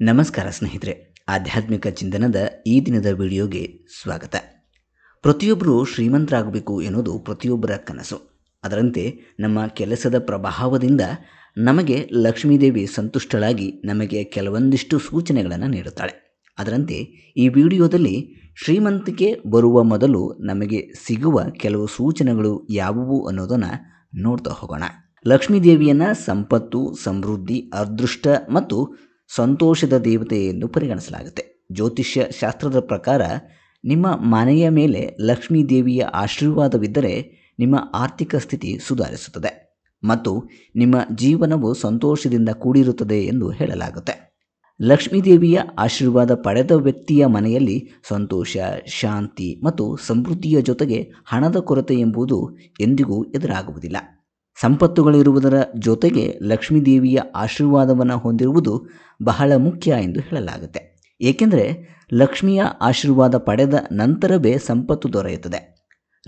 ನಮಸ್ಕಾರ ಸ್ನೇಹಿತರೆ, ಆಧ್ಯಾತ್ಮಿಕ ಚಿಂತನದ ಈ ದಿನದ ವಿಡಿಯೋಗೆ ಸ್ವಾಗತ. ಪ್ರತಿಯೊಬ್ಬರು ಶ್ರೀಮಂತರಾಗಬೇಕು ಎನ್ನುವುದು ಪ್ರತಿಯೊಬ್ಬರ ಕನಸು. ಅದರಂತೆ ನಮ್ಮ ಕೆಲಸದ ಪ್ರಭಾವದಿಂದ ನಮಗೆ ಲಕ್ಷ್ಮೀದೇವಿ ಸಂತುಷ್ಟಳಾಗಿ ನಮಗೆ ಕೆಲವೊಂದಿಷ್ಟು ಸೂಚನೆಗಳನ್ನು ನೀಡುತ್ತಾಳೆ. ಅದರಂತೆ ಈ ವಿಡಿಯೋದಲ್ಲಿ ಶ್ರೀಮಂತಿಕೆ ಬರುವ ಮೊದಲು ನಮಗೆ ಸಿಗುವ ಕೆಲವು ಸೂಚನೆಗಳು ಯಾವುವು ಅನ್ನೋದನ್ನು ನೋಡ್ತಾ ಹೋಗೋಣ. ಲಕ್ಷ್ಮೀದೇವಿಯನ್ನು ಸಂಪತ್ತು, ಸಮೃದ್ಧಿ, ಅದೃಷ್ಟ ಮತ್ತು ಸಂತೋಷದ ದೇವತೆ ಎಂದು ಪರಿಗಣಿಸಲಾಗುತ್ತೆ. ಜ್ಯೋತಿಷ್ಯ ಶಾಸ್ತ್ರದ ಪ್ರಕಾರ ನಿಮ್ಮ ಮನೆಯ ಮೇಲೆ ಲಕ್ಷ್ಮೀ ದೇವಿಯ ಆಶೀರ್ವಾದವಿದ್ದರೆ ನಿಮ್ಮ ಆರ್ಥಿಕ ಸ್ಥಿತಿ ಸುಧಾರಿಸುತ್ತದೆ ಮತ್ತು ನಿಮ್ಮ ಜೀವನವು ಸಂತೋಷದಿಂದ ಕೂಡಿರುತ್ತದೆ ಎಂದು ಹೇಳಲಾಗುತ್ತೆ. ಲಕ್ಷ್ಮೀದೇವಿಯ ಆಶೀರ್ವಾದ ಪಡೆದ ವ್ಯಕ್ತಿಯ ಮನೆಯಲ್ಲಿ ಸಂತೋಷ, ಶಾಂತಿ ಮತ್ತು ಸಮೃದ್ಧಿಯ ಜೊತೆಗೆ ಹಣದ ಕೊರತೆ ಎಂಬುದು ಎಂದಿಗೂ ಎದುರಾಗುವುದಿಲ್ಲ. ಸಂಪತ್ತುಗಳಿರುವುದರ ಜೊತೆಗೆ ಲಕ್ಷ್ಮೀದೇವಿಯ ಆಶೀರ್ವಾದವನ್ನು ಹೊಂದಿರುವುದು ಬಹಳ ಮುಖ್ಯ ಎಂದು ಹೇಳಲಾಗುತ್ತೆ. ಏಕೆಂದರೆ ಲಕ್ಷ್ಮಿಯ ಆಶೀರ್ವಾದ ಪಡೆದ ನಂತರವೇ ಸಂಪತ್ತು ದೊರೆಯುತ್ತದೆ.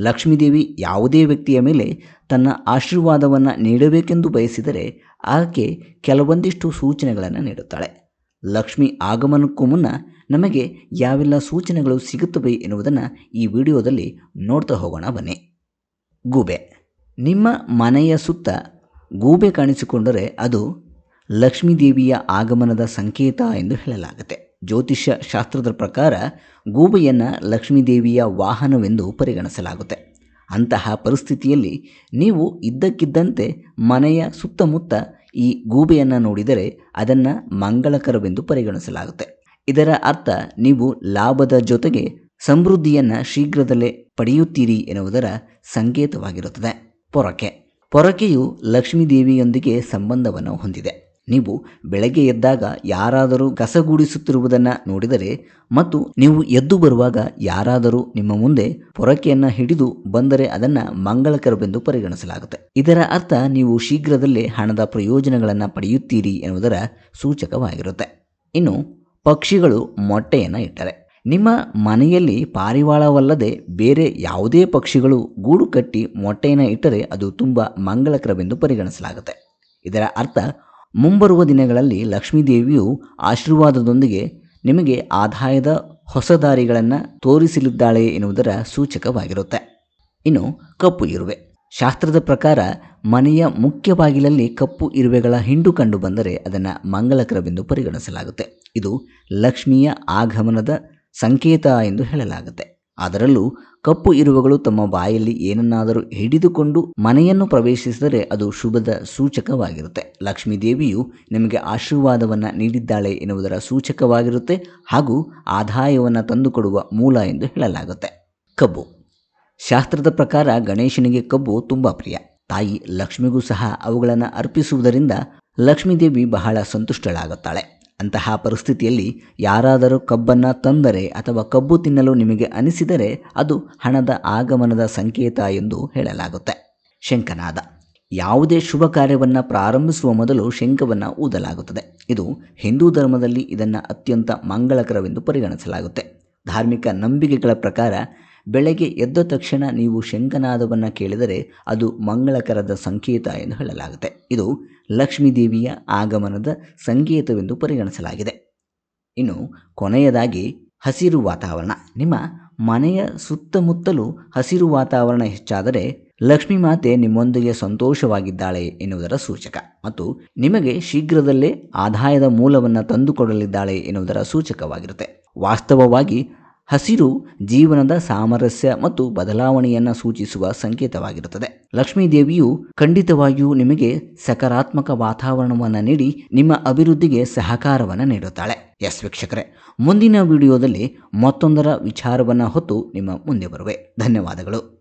ಲಕ್ಷ್ಮೀದೇವಿ ಯಾವುದೇ ವ್ಯಕ್ತಿಯ ಮೇಲೆ ತನ್ನ ಆಶೀರ್ವಾದವನ್ನು ನೀಡಬೇಕೆಂದು ಬಯಸಿದರೆ ಆಕೆ ಕೆಲವೊಂದಿಷ್ಟು ಸೂಚನೆಗಳನ್ನು ನೀಡುತ್ತಾಳೆ. ಲಕ್ಷ್ಮಿ ಆಗಮನಕ್ಕೂ ಮುನ್ನ ನಮಗೆ ಯಾವೆಲ್ಲ ಸೂಚನೆಗಳು ಸಿಗುತ್ತವೆ ಎನ್ನುವುದನ್ನು ಈ ವಿಡಿಯೋದಲ್ಲಿ ನೋಡ್ತಾ ಹೋಗೋಣ ಬನ್ನಿ. ಗೂಬೆ. ನಿಮ್ಮ ಮನೆಯ ಸುತ್ತ ಗೂಬೆ ಕಾಣಿಸಿಕೊಂಡರೆ ಅದು ಲಕ್ಷ್ಮೀದೇವಿಯ ಆಗಮನದ ಸಂಕೇತ ಎಂದು ಹೇಳಲಾಗುತ್ತೆ. ಜ್ಯೋತಿಷ್ಯ ಶಾಸ್ತ್ರದ ಪ್ರಕಾರ ಗೂಬೆಯನ್ನು ಲಕ್ಷ್ಮೀದೇವಿಯ ವಾಹನವೆಂದು ಪರಿಗಣಿಸಲಾಗುತ್ತೆ. ಅಂತಹ ಪರಿಸ್ಥಿತಿಯಲ್ಲಿ ನೀವು ಇದ್ದಕ್ಕಿದ್ದಂತೆ ಮನೆಯ ಸುತ್ತಮುತ್ತ ಈ ಗೂಬೆಯನ್ನು ನೋಡಿದರೆ ಅದನ್ನು ಮಂಗಳಕರವೆಂದು ಪರಿಗಣಿಸಲಾಗುತ್ತೆ. ಇದರ ಅರ್ಥ ನೀವು ಲಾಭದ ಜೊತೆಗೆ ಸಮೃದ್ಧಿಯನ್ನು ಶೀಘ್ರದಲ್ಲೇ ಪಡೆಯುತ್ತೀರಿ ಎನ್ನುವುದರ ಸಂಕೇತವಾಗಿರುತ್ತದೆ. ಪೊರಕೆ. ಪೊರಕೆಯು ಲಕ್ಷ್ಮೀದೇವಿಯೊಂದಿಗೆ ಸಂಬಂಧವನ್ನು ಹೊಂದಿದೆ. ನೀವು ಬೆಳಗ್ಗೆ ಎದ್ದಾಗ ಯಾರಾದರೂ ಕಸಗೂಡಿಸುತ್ತಿರುವುದನ್ನು ನೋಡಿದರೆ ಮತ್ತು ನೀವು ಎದ್ದು ಬರುವಾಗ ಯಾರಾದರೂ ನಿಮ್ಮ ಮುಂದೆ ಪೊರಕೆಯನ್ನು ಹಿಡಿದು ಬಂದರೆ ಅದನ್ನು ಮಂಗಳಕರವೆಂದು ಪರಿಗಣಿಸಲಾಗುತ್ತೆ. ಇದರ ಅರ್ಥ ನೀವು ಶೀಘ್ರದಲ್ಲೇ ಹಣದ ಪ್ರಯೋಜನಗಳನ್ನು ಪಡೆಯುತ್ತೀರಿ ಎನ್ನುವುದರ ಸೂಚಕವಾಗಿರುತ್ತೆ. ಇನ್ನು ಪಕ್ಷಿಗಳು ಮೊಟ್ಟೆಯನ್ನು ಇಟ್ಟರೆ. ನಿಮ್ಮ ಮನೆಯಲ್ಲಿ ಪಾರಿವಾಳವಲ್ಲದೆ ಬೇರೆ ಯಾವುದೇ ಪಕ್ಷಿಗಳು ಗೂಡು ಕಟ್ಟಿ ಮೊಟ್ಟೆಯನ್ನು ಇಟ್ಟರೆ ಅದು ತುಂಬ ಮಂಗಳಕರವೆಂದು ಪರಿಗಣಿಸಲಾಗುತ್ತೆ. ಇದರ ಅರ್ಥ, ಮುಂಬರುವ ದಿನಗಳಲ್ಲಿ ಲಕ್ಷ್ಮೀದೇವಿಯು ಆಶೀರ್ವಾದದೊಂದಿಗೆ ನಿಮಗೆ ಆದಾಯದ ಹೊಸ ದಾರಿಗಳನ್ನು ತೋರಿಸಲಿದ್ದಾಳೆ ಎನ್ನುವುದರ ಸೂಚಕವಾಗಿರುತ್ತೆ. ಇನ್ನು ಕಪ್ಪು ಇರುವೆ. ಶಾಸ್ತ್ರದ ಪ್ರಕಾರ ಮನೆಯ ಮುಖ್ಯ ಬಾಗಿಲಲ್ಲಿ ಕಪ್ಪು ಇರುವೆಗಳ ಹಿಂಡು ಕಂಡು ಬಂದರೆ ಅದನ್ನು ಮಂಗಳಕರವೆಂದು ಪರಿಗಣಿಸಲಾಗುತ್ತೆ. ಇದು ಲಕ್ಷ್ಮಿಯ ಆಗಮನದ ಸಂಕೇತ ಎಂದು ಹೇಳಲಾಗುತ್ತೆ. ಅದರಲ್ಲೂ ಕಪ್ಪು ಇರುವಗಳು ತಮ್ಮ ಬಾಯಲ್ಲಿ ಏನನ್ನಾದರೂ ಹಿಡಿದುಕೊಂಡು ಮನೆಯನ್ನು ಪ್ರವೇಶಿಸಿದರೆ ಅದು ಶುಭದ ಸೂಚಕವಾಗಿರುತ್ತೆ. ಲಕ್ಷ್ಮೀ ದೇವಿಯು ನಿಮಗೆ ಆಶೀರ್ವಾದವನ್ನು ನೀಡಿದ್ದಾಳೆ ಎನ್ನುವುದರ ಸೂಚಕವಾಗಿರುತ್ತೆ ಹಾಗೂ ಆದಾಯವನ್ನು ತಂದುಕೊಡುವ ಮೂಲ ಎಂದು ಹೇಳಲಾಗುತ್ತೆ. ಕಬ್ಬು. ಶಾಸ್ತ್ರದ ಪ್ರಕಾರ ಗಣೇಶನಿಗೆ ಕಬ್ಬು ತುಂಬ ಪ್ರಿಯ. ತಾಯಿ ಲಕ್ಷ್ಮಿಗೂ ಸಹ ಅವುಗಳನ್ನು ಅರ್ಪಿಸುವುದರಿಂದ ಲಕ್ಷ್ಮೀದೇವಿ ಬಹಳ ಸಂತುಷ್ಟಳಾಗುತ್ತಾಳೆ. ಅಂತಹ ಪರಿಸ್ಥಿತಿಯಲ್ಲಿ ಯಾರಾದರೂ ಕಬ್ಬನ್ನು ತಂದರೆ ಅಥವಾ ಕಬ್ಬು ತಿನ್ನಲು ನಿಮಗೆ ಅನಿಸಿದರೆ ಅದು ಹಣದ ಆಗಮನದ ಸಂಕೇತ ಎಂದು ಹೇಳಲಾಗುತ್ತೆ. ಶಂಖನಾದ. ಯಾವುದೇ ಶುಭ ಕಾರ್ಯವನ್ನು ಪ್ರಾರಂಭಿಸುವ ಮೊದಲು ಶಂಖವನ್ನು ಊದಲಾಗುತ್ತದೆ. ಇದು ಹಿಂದೂ ಧರ್ಮದಲ್ಲಿ ಇದನ್ನು ಅತ್ಯಂತ ಮಂಗಳಕರವೆಂದು ಪರಿಗಣಿಸಲಾಗುತ್ತೆ. ಧಾರ್ಮಿಕ ನಂಬಿಕೆಗಳ ಪ್ರಕಾರ ಬೆಳಗ್ಗೆ ಎದ್ದ ತಕ್ಷಣ ನೀವು ಶಂಖನಾದವನ್ನು ಕೇಳಿದರೆ ಅದು ಮಂಗಳಕರದ ಸಂಕೇತ ಎಂದು ಹೇಳಲಾಗುತ್ತೆ. ಇದು ಲಕ್ಷ್ಮೀ ದೇವಿಯ ಆಗಮನದ ಸಂಕೇತವೆಂದು ಪರಿಗಣಿಸಲಾಗಿದೆ. ಇನ್ನು ಕೊನೆಯದಾಗಿ ಹಸಿರು ವಾತಾವರಣ. ನಿಮ್ಮ ಮನೆಯ ಸುತ್ತಮುತ್ತಲೂ ಹಸಿರು ವಾತಾವರಣ ಹೆಚ್ಚಾದರೆ ಲಕ್ಷ್ಮೀ ಮಾತೆ ನಿಮ್ಮೊಂದಿಗೆ ಸಂತೋಷವಾಗಿದ್ದಾಳೆ ಎನ್ನುವುದರ ಸೂಚಕ. ಮತ್ತು ನಿಮಗೆ ಶೀಘ್ರದಲ್ಲೇ ಆದಾಯದ ಮೂಲವನ್ನು ತಂದುಕೊಡಲಿದ್ದಾಳೆ ಎನ್ನುವುದರ ಸೂಚಕವಾಗಿರುತ್ತೆ. ವಾಸ್ತವವಾಗಿ ಹಸಿರು ಜೀವನದ ಸಾಮರಸ್ಯ ಮತ್ತು ಬದಲಾವಣೆಯನ್ನು ಸೂಚಿಸುವ ಸಂಕೇತವಾಗಿರುತ್ತದೆ. ಲಕ್ಷ್ಮೀ ದೇವಿಯು ಖಂಡಿತವಾಗಿಯೂ ನಿಮಗೆ ಸಕಾರಾತ್ಮಕ ವಾತಾವರಣವನ್ನು ನೀಡಿ ನಿಮ್ಮ ಅಭಿವೃದ್ಧಿಗೆ ಸಹಕಾರವನ್ನು ನೀಡುತ್ತಾಳೆ. ಎಸ್ ವೀಕ್ಷಕರೇ, ಮುಂದಿನ ವಿಡಿಯೋದಲ್ಲಿ ಮತ್ತೊಂದರ ವಿಚಾರವನ್ನು ಹೊತ್ತು ನಿಮ್ಮ ಮುಂದೆ ಬರುವೆ. ಧನ್ಯವಾದಗಳು.